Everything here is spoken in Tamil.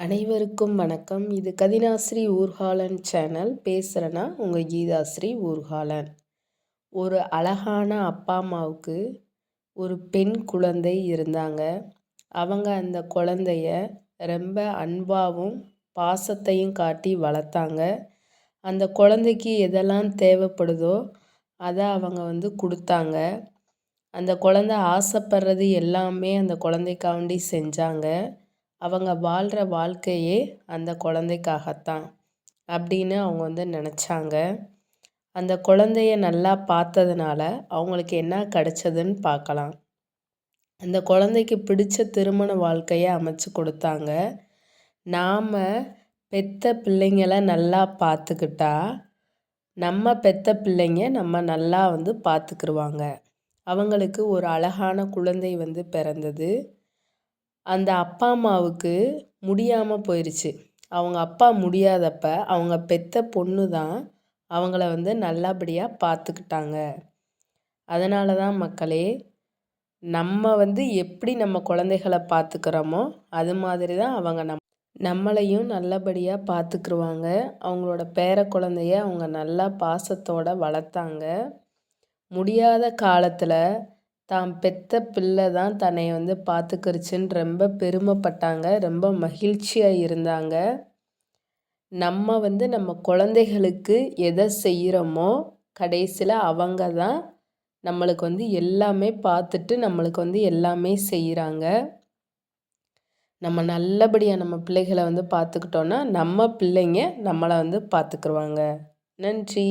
அனைவருக்கும் வணக்கம். இது கதினாஸ்ரீ ஊர்காலன் சேனல். பேசுகிறேன்னா உங்கள் கீதாஸ்ரீ ஊர்காலன். ஒரு அழகான அப்பா அம்மாவுக்கு ஒரு பெண் குழந்தை இருந்தாங்க. அவங்க அந்த குழந்தைய ரொம்ப அன்பாகவும் பாசத்தையும் காட்டி வளர்த்தாங்க. அந்த குழந்தைக்கு எதெல்லாம் தேவைப்படுதோ அதை அவங்க வந்து கொடுத்தாங்க. அந்த குழந்த ஆசைப்படுறது எல்லாமே அந்த குழந்தைக்காண்டி செஞ்சாங்க. அவங்க வாழ்கிற வாழ்க்கையே அந்த குழந்தைக்காகத்தான் அப்படின்னு அவங்க வந்து நினச்சாங்க. அந்த குழந்தைய நல்லா பார்த்ததுனால அவங்களுக்கு என்ன கிடச்சதுன்னு பார்க்கலாம். அந்த குழந்தைக்கு பிடிச்ச திருமண வாழ்க்கையை அமைச்சு கொடுத்தாங்க. நாம் பெத்த பிள்ளைங்களை நல்லா பார்த்துக்கிட்டா நம்ம பெத்த பிள்ளைங்க நம்ம நல்லா வந்து பார்த்துக்கிருவாங்க. அவங்களுக்கு ஒரு அழகான குழந்தை வந்து பிறந்தது. அந்த அப்பா அம்மாவுக்கு முடியாமல் போயிடுச்சு அவங்க அப்பா முடியாதப்ப அவங்க பெத்த பொண்ணு தான் அவங்கள வந்து நல்லபடியாக பார்த்துக்கிட்டாங்க அதனால தான் மக்களே நம்ம வந்து எப்படி நம்ம குழந்தைகளை பார்த்துக்கிறோமோ அது மாதிரி தான் அவங்க நம் நம்மளையும் நல்லபடியாக பார்த்துக்குருவாங்க அவங்களோட பேர குழந்தைய அவங்க நல்லா பாசத்தோடு வளர்த்தாங்க. முடியாத காலத்தில் தான் பெத்த பிள்ளை தான் தன்னை வந்து பார்த்துக்கிருச்சுன்னு ரொம்ப பெருமைப்பட்டாங்க ரொம்ப மகிழ்ச்சியாக இருந்தாங்க. நம்ம வந்து நம்ம குழந்தைகளுக்கு எதை செய்கிறோமோ கடைசியில் அவங்க தான் நம்மளுக்கு வந்து எல்லாமே பார்த்துட்டு நம்மளுக்கு வந்து எல்லாமே செய்கிறாங்க நம்ம நல்லபடியாக நம்ம பிள்ளைகளை வந்து பார்த்துக்கிட்டோன்னா நம்ம பிள்ளைங்க நம்மளை வந்து பார்த்துக்குருவாங்க. நன்றி.